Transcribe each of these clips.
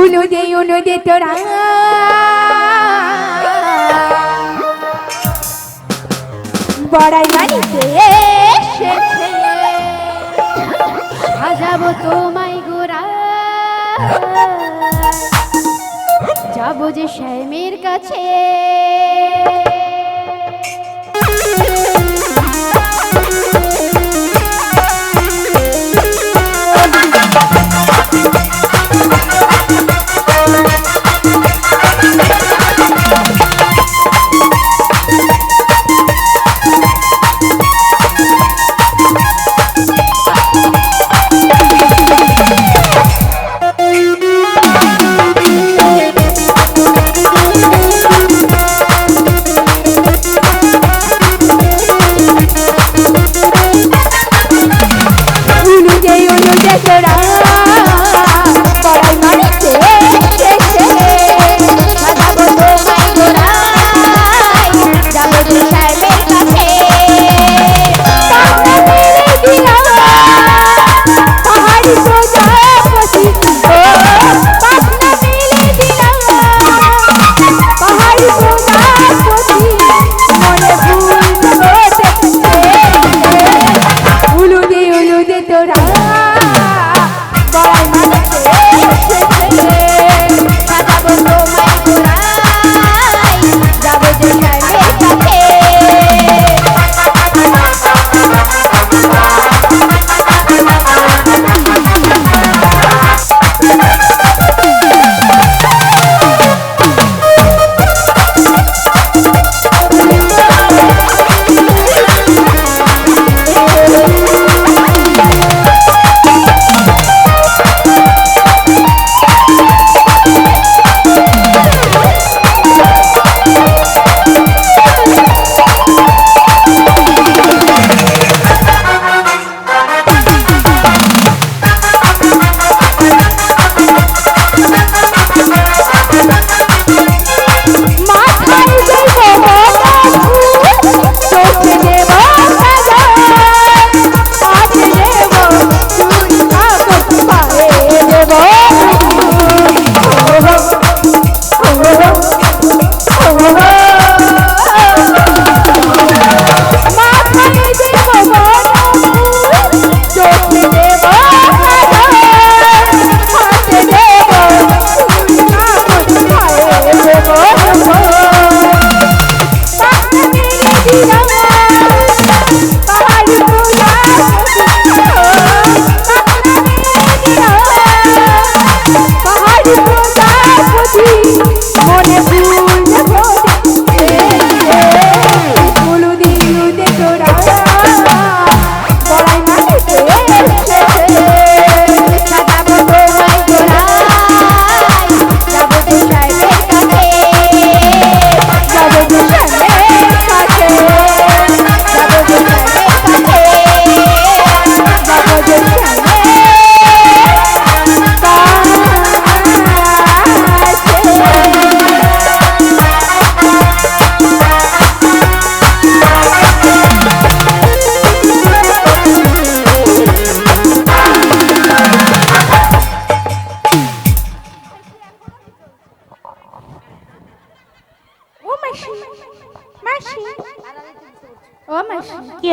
উনু দে উনু তোরা বড়াই বাড়িতে এসেছে। সাজাবো তোমায় গোরা যাব যে শ্যামের কাছে। উনু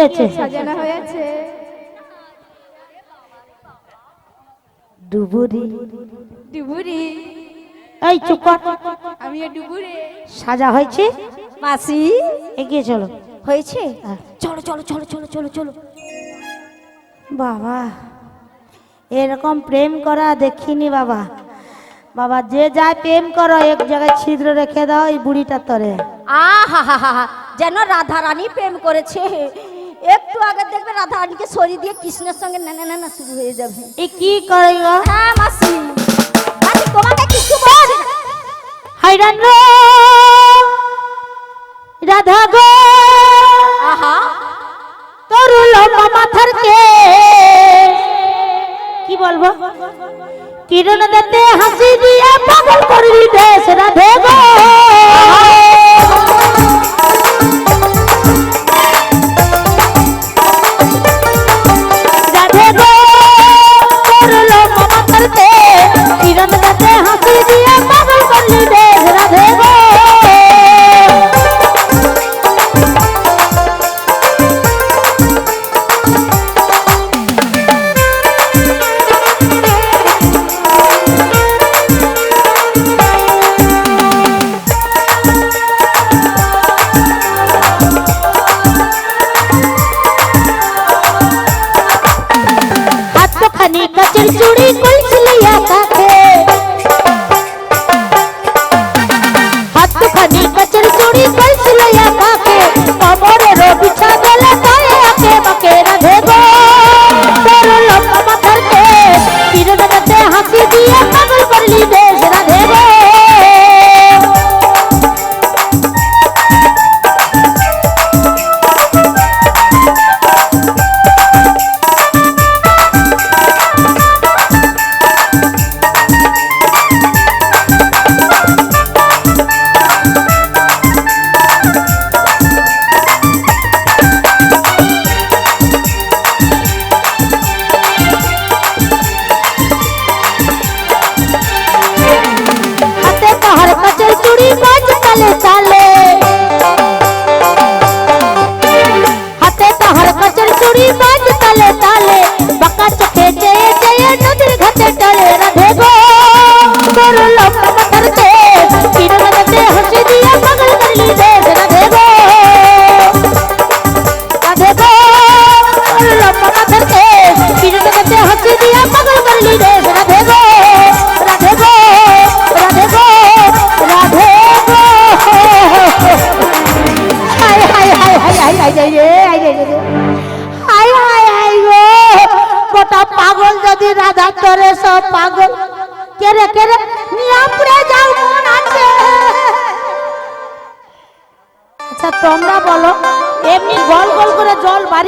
হয়েছে। ডুবুরি। ডুবুরি। এই চুপ কর। আমিও ডুবুরে। সাজা হয়েছে? মাসি। এগিয়ে চলো। হয়েছে? হ্যাঁ। চলো চলো চলো চলো চলো চলো। বাবা এরকম প্রেম করা দেখিনি বাবা। বাবা যে যায় প্রেম করো এক জায়গায় ছিদ্র রেখে দাও এই বুড়িটার তরে। আহা হা হা হা যেন রাধা রানী প্রেম করেছে। একটু আগে দেখবে রাধা রানীকে সরিয়ে দিয়ে কৃষ্ণের সঙ্গে না না না শুরু হয়ে যাবে। এ কি করে গো হ্যাঁ মাসি। মাসি তোমাকে কিছু বল। হাইরান রো! রাধা গো! আহা। তোর লম্বা মাথার কে? কি বলব? কিরণ দেতে হাসি দিয়ে পাগল করবি দেশ রাধে গো!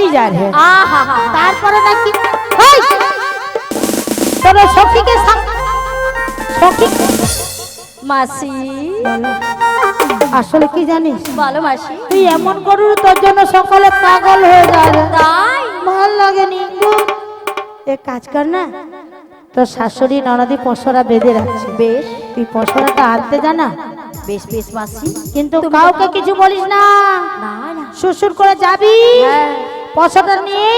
জল বাড়ি যায় রে আহা তারপরে নাকি! তবে সখীকে সখী? মাসি। আসলে কি জানিস? বলো মাসি। তুই এমন করু তোর জন্য সকলে পাগল হয়ে যায়। তাই? ভালো লাগেনি এ কাজ কর না। তোর শাশুড়ি ননদি পশরা বেঁধে রাখছে। বেশ। তুই পশরাটা আনতে জানা বেশ বেশ মাসি। কিন্তু কাউকে কিছু বলিস না। না না। শ্বশুর করে যাবি। হ্যাঁ। পশরা নিয়ে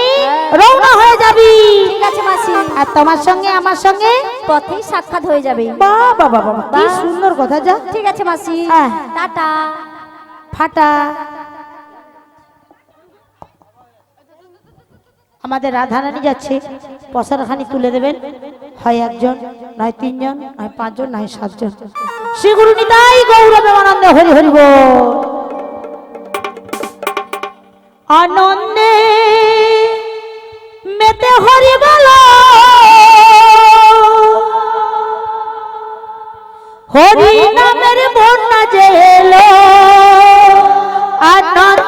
রওনা হয়ে যাবি। ঠিক আছে মাসি। আর তোমার সঙ্গে আমার সঙ্গে? পথেই সাক্ষাৎ হয়ে যাবে। বাবা বাবা বাবা কি সুন্দর কথা যা। ঠিক আছে মাসি। হ্যাঁ। টাটা। ফাটা। আমাদের রাধারানী যাচ্ছে। পশারখানি তুলে দেবেন। হয় একজন নয় তিনজন নয় পাঁচজন নয় সাতজন। শ্রীগুরু নিতাই গৌরবে আনন্দে হরি হরি বল। আনন্দে মেতে হরি বল। হরি নামের বন্যা যে এলো আনন্দে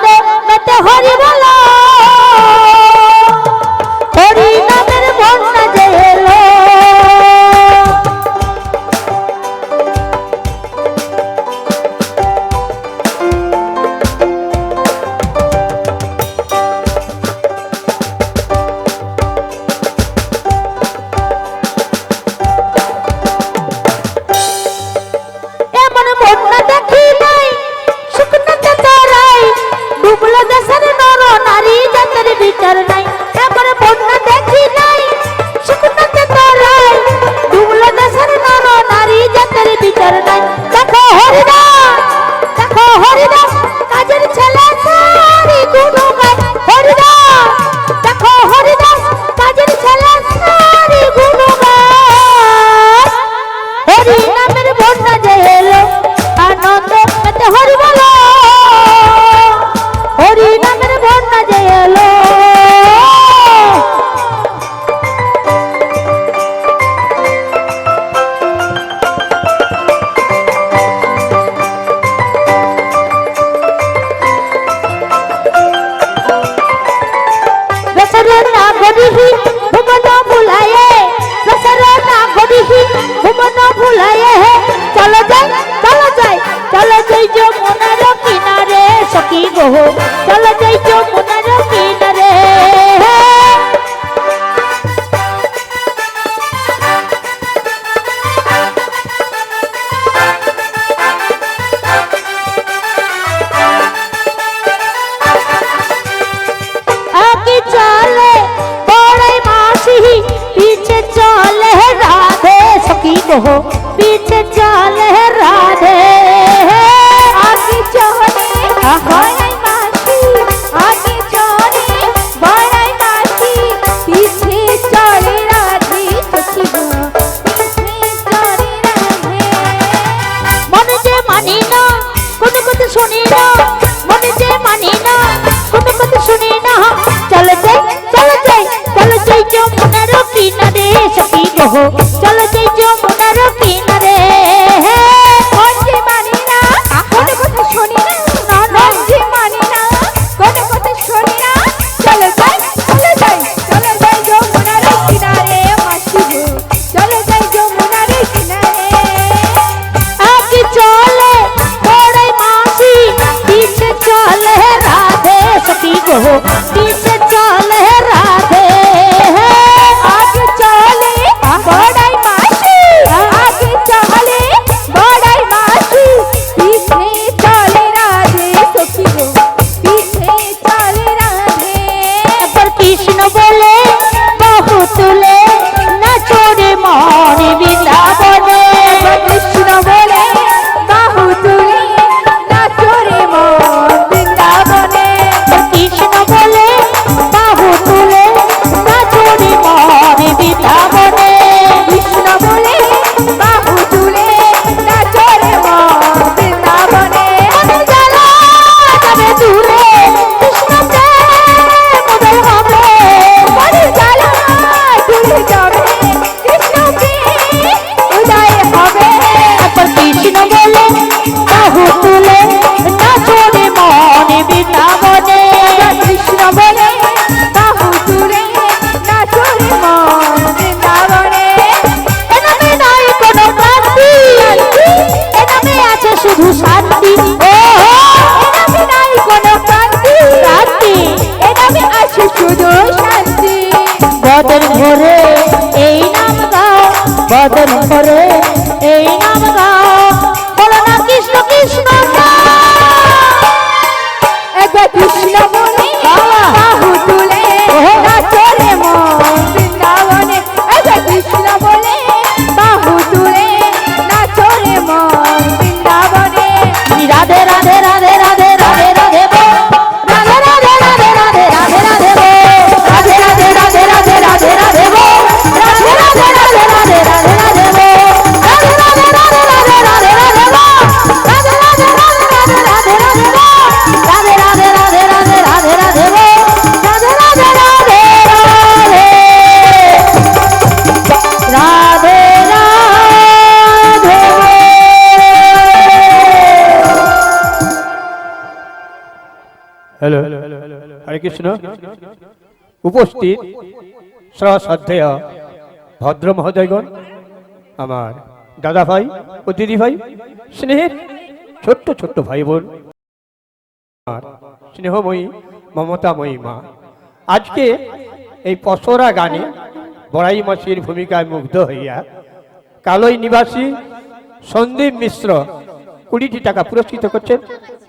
সখী কৃষ্ণ উপস্থিত শ্রদ্ধেয় ভদ্র মহোদয়গণ, আমার দাদা ভাই ও দিদি ভাই স্নেহের ছোট্ট ছোট্ট ভাই বোন আর স্নেহময়ী, মমতাময়ী মা। আজকে এই পসরা গানে বড়াই মাসির ভূমিকায় মুগ্ধ হইয়া কালই নিবাসী সন্দীপ মিশ্র কুড়িটি টাকা পুরস্কৃত করছেন।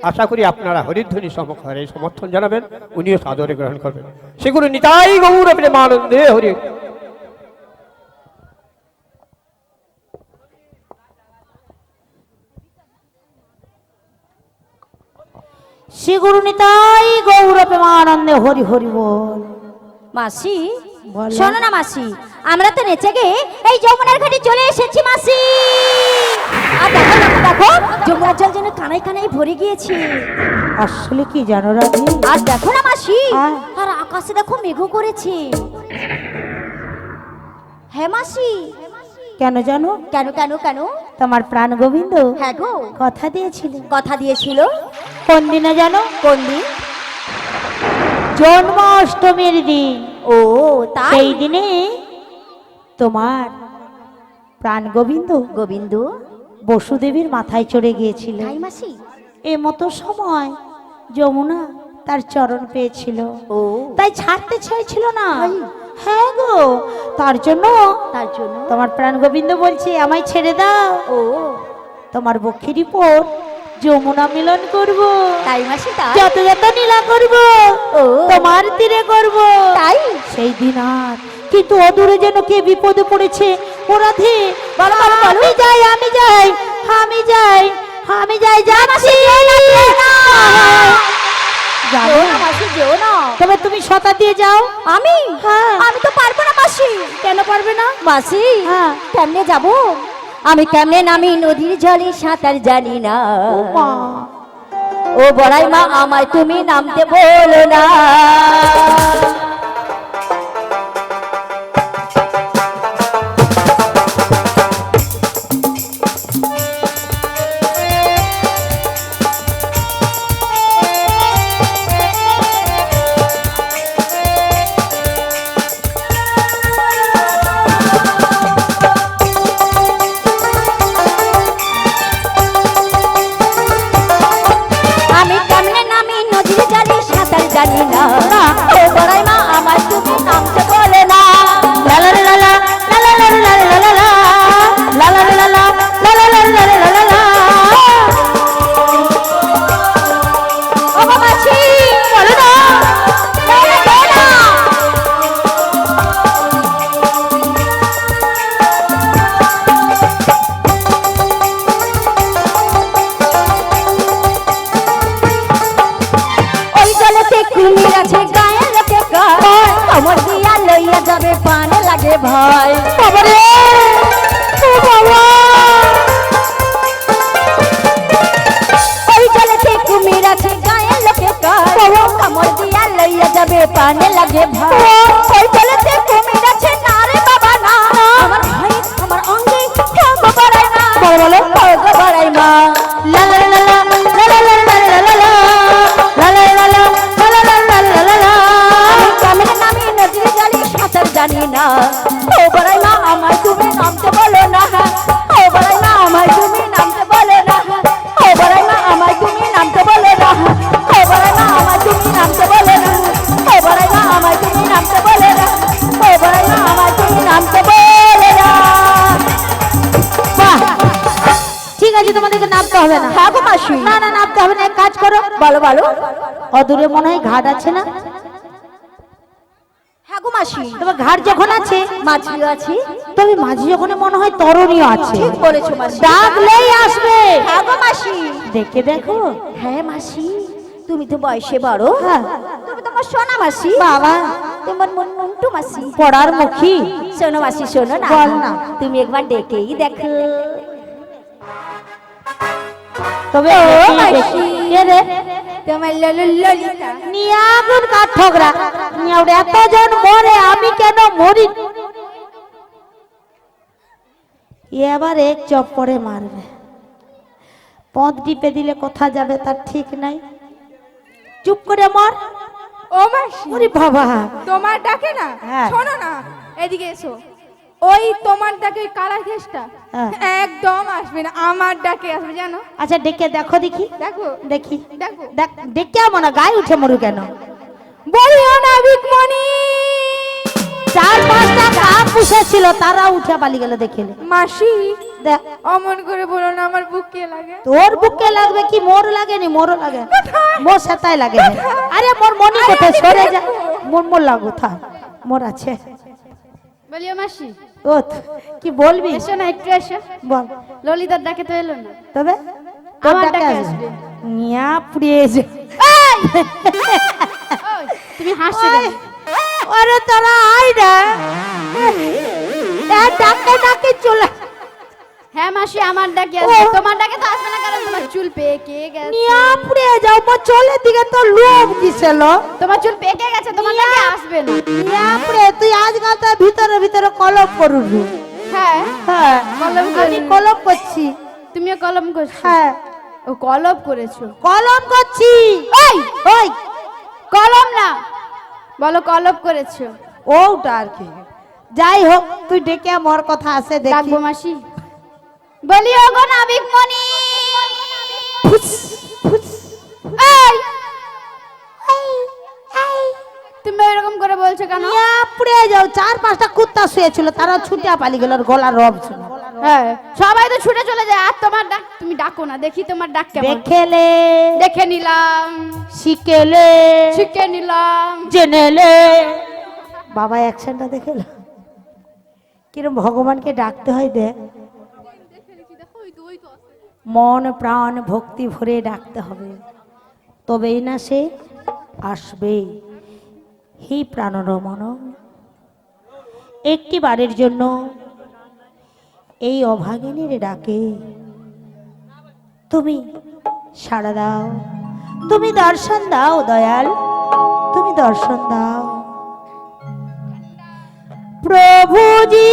আশা করি আপনারা হরিধ্বনি সমক্ষরে সমর্থন জানাবেন উনিও সাদরে গ্রহণ করবেন। সেগুলো নিতাই গৌর প্রেমানন্দে হরি। শ্রী গুরু নিতাই গৌরবে আনন্দে হরি হরি বল। মাসি শোনো না মাসি আমরা তো নেচে গিয়ে এই যমুনার ঘাটে চলে এসেছি মাসি। আর দেখো দেখো দেখো যমুনার জল যেন কানাই কানাই ভরে গিয়েছে। আসলে কি জানো রাধি? আর দেখো না মাসি হ্যাঁ। আর আকাশে দেখো মেঘ করেছে। হ্যাঁ মাসি। কেন জানো? কেন কেন কেন? তোমার প্রাণ গোবিন্দ হ্যাঁ গো। কথা দিয়েছিল। কথা দিয়েছিল। কোন দিনে জানো? কোন দিন? জন্মাষ্টমীর দিন। ও তাই? সেই দিনে তোমার প্রাণ গোবিন্দ? গোবিন্দ? বসুদেবীর মাথায় চড়ে গিয়েছিল। তাই মাসি? এ মতো সময় যমুনা তার চরণ পেয়েছিল। ও। তাই ছাড়তে চাইছিল না। হ্যাঁ গো তার জন্য তার জন্য? তোমার প্রাণ গোবিন্দ বলছে আমায় ছেড়ে দাও। ও। তোমার বক্ষের উপর যমুনা মিলন করব। তাই মাসি তাই? যত যত নীলা করব ও। তোমার তীরে করব। তাই? সেই দিন আর কিন্তু অদূরে যেন কে বিপদে পড়েছে? বলো, বলো। আমি যাই আমি যাই আমি যাই আমি যাই যাচ্ছি যাব না মাসি যেও না। তবে তুমি শতা দিয়ে যাও। আমি? হ্যাঁ। আমি তো পারব না মাসি। কেন পারবে না? মাসি হ্যাঁ। কেমনে যাব? আমি কেমনে নামি নদীর জলে সাঁতার জানি না। ও ও বড়াই মা আমায় তুমি নামতে বলো না। কুমির আছে গায়ে লোকে কয় কমর দিয়া লইয়া যাবে পানে লাগে ভয় বাবারে! ও বাবা! ওই জলেতে কুমির আছে গায়ে লোকে কয় কমর দিয়া লইয়া যাবে পানে লাগে ভয় ওই জলেতে কুমির আছে না রে বাবা না। আমার ভাই আমার অঙ্গে কেউ বড়াই না। বলো, বলো। কেউ মা জানি না। ও বড়াই মা আমার তুমি নামতে বলো না। ও বড়াই মা আমার তুমি নামতে বলো না। ও বড়াই মা আমার তুমি নামতে বলো না। ও বড়াই মা আমার তুমি নামতে বলো না। ও বড়াই মা আমার তুমি নামতে বলো না। ও বড়াই মা আমার তুমি নামতে বলো না। ঠিক আছে তোমাদেরকে নামতে হবে না। হ্যাঁ গো মাসি। না না নামতে হবে না এক কাজ করো। বলো বলো। অদূরে মনে হয় ঘাট আছে না? মাসি তোমার ঘাট যখন আছে মাছিও আছে তবে মাঝে যখন মনে হয় তরণীয় আছে। ঠিক বলেছ মাসি। ডাকলেই আসবে। হ্যাঁ মাসি। দেখে দেখো। হ্যাঁ মাসি তুমি তো বয়সে বড়। হ্যাঁ। তুমি তোমার সোনা মাসি। বাবা। তোমার মন মন্টু মাসি। পড়ার মুখী। শোনো মাসি শোনো না। বল না। তুমি একবার ডেকেই দেখো। তবে তোমার ললিতা। নিয়াগুন কাঠগড়া নিয়াউড এতজন মরে আমি কেন মরি? এবার এক চপ করে মারবে। পথ টিপে দিলে কোথা যাবে তার ঠিক নাই। চুপ করে মর। ও মাসি বাবা। তোমার ডাকে না? হ্যাঁ। শোনো না এদিকে এসো। ওই তোমার ডাকে কালা কেসটা হ্যাঁ। একদম আসবে না আমার ডাকে আসবে জানো? আচ্ছা ডেকে দেখো দেখি। দেখো। দেখি। দেখো। দেখ ডেকে মনে গায়ে উঠে মরু কেন? বলিও না বিকমণি চার পাঁচটা কাক পুষেছিল তারা উঠে পালি গেল দেখিলে মাসি দেখ। অমন করে বলো না আমার বুকে লাগে। তোর বুকে লাগবে কি মোর লাগেনি মোর লাগে। মোর সাতাই লাগে আরে মোর মনি কোথায়? সরে যা। মোর মোর লাগু থাক। মোর আছে। বলিও মাসি ও কি বলবি? এসো না একটু এসো। বল। ললিতার ডাকে তো এলো না। তবে? আমার ডাকে আসবে। নিয়া পুড়িয়ে যে তুমি হাসছো? আরে তোরা আয় না ডাকে ডাকে চলে। হ্যাঁ মাসি আমার ডাকে আসবে। তোমার ডাকে তো আসবে না কারণ তোমার চুল পেকে গেছে। নিয়া পুড়িয়ে যাও মোর চলে দিকে তো লোভ কিসেল তোমার চুল পেকে গেছে তোমার ডাকে আসবে না। নিয়া পুড়িয়ে তুই আজকাল তো ভিতরে ভিতরে কলম করুন হ্যাঁ হ্যাঁ কলম আমি কলম করছি। তুমিও কলম করছ? হ্যাঁ। ও কলম করেছ? কলম করছি। এই ওই কলম না। বলো কলম করেছ? ওটা আর কি যাই হোক তুই ডেকে আমার কথা আছে দেখি। মাসি। বলি ওগো নাবিক মনি তুমি এরকম করে বলছো কেন? পুড়ে যাও চার পাঁচটা কুত্তা শুয়েছিল তারা ছুটিয়া পালি গেল গলার রব ছিল। হ্যাঁ সবাই তো ছুটে চলে যায় আর তোমার ডাক তুমি ডাকো না দেখি তোমার ডাক কেমন। দেখেলে দেখে নিলাম। শিখেলে শিখে নিলাম। জেনেলে। বাবা অ্যাকশনটা দেখেলো কিরম ভগবানকে ডাকতে হয় দেখ। মন প্রাণ ভক্তি ভরে ডাকতে হবে। তবেই না সে আসবে হে প্রাণরমন একটি বারের জন্য এই অভাগিনীর ডাকে, তুমি সাড়া দাও, তুমি দর্শন দাও দয়াল, তুমি দর্শন দাও। প্রভুজি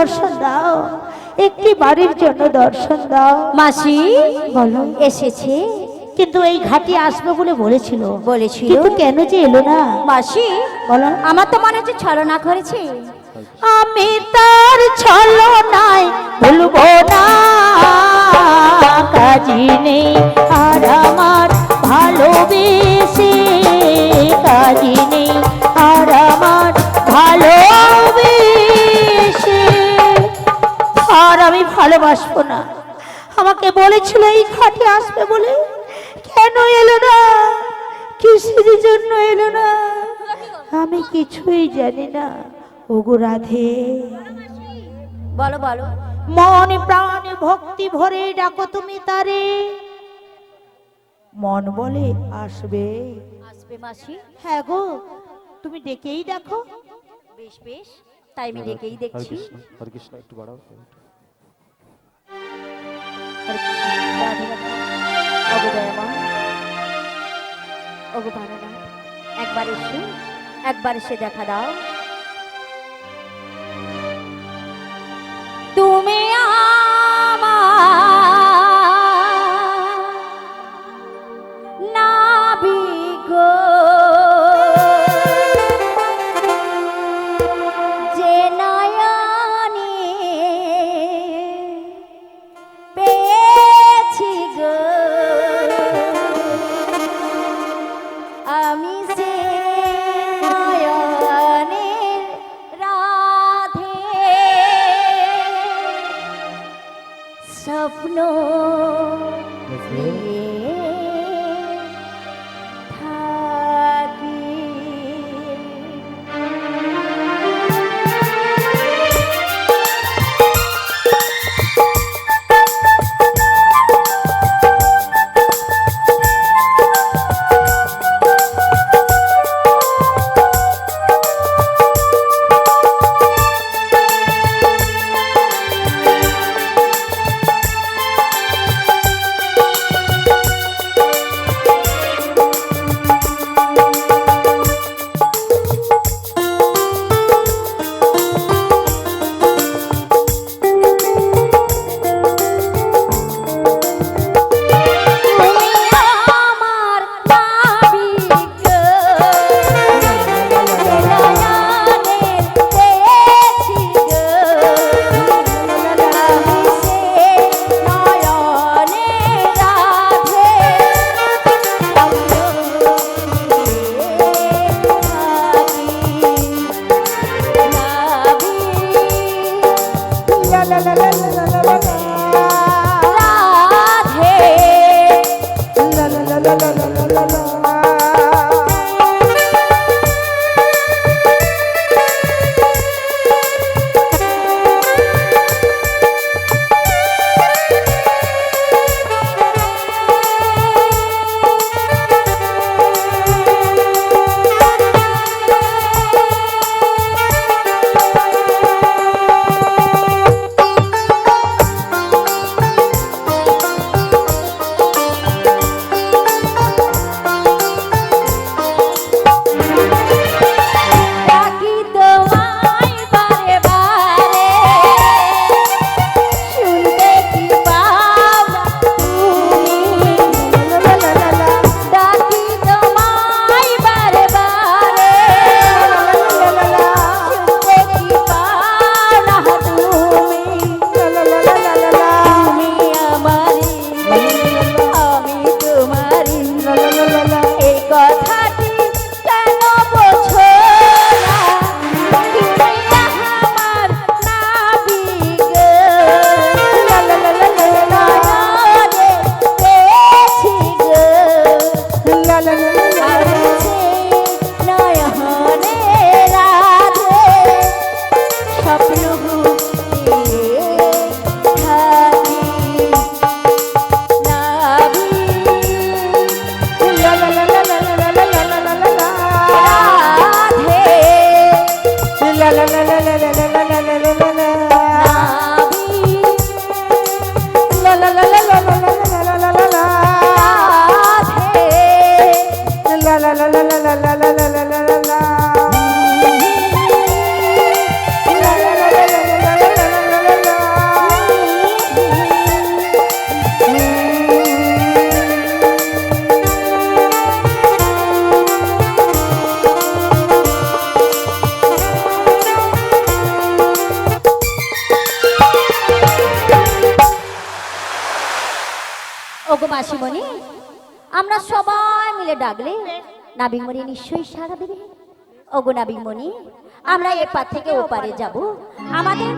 দর্শন দাও। একটি বাড়ির জন্য দর্শন দাও। মাসি বলো। এসেছে। কিন্তু এই ঘাটি আসবে বলে বলেছিল। বলেছিল। কিন্তু কেন যে এলো না? মাসি বলো। আমার তো মনে হচ্ছে ছলনা করেছে। আমি তার ছলনায় ভুলবো না। কাজী নেই আর আমার ভালোবেসে। কাজী নেই আর আমার ভালোবেসে ভালোবাসবো না। আমাকে বলেছিল এই ঘাটে আসবে বলে। কেন এলো না? কিসের জন্য এলো না? আমি কিছুই জানি না। ওগো রাধে। বলো বলো। মন প্রাণ ভক্তি ভরে ডাকো তুমি তারে। মন বলে আসবে। আসবে মাসি? হ্যাঁ গো তুমি ডেকেই দেখো। বেশ বেশ। তাই আমি ডেকেই দেখছি। হরে কৃষ্ণ একটু বাড়াও। একবার এসে একবার এসে দেখা দাও। নিশ্চয়ই সারা দেবে ওগো নাবিকমণি আমরা এপার থেকে ওপারে যাব। আমাদের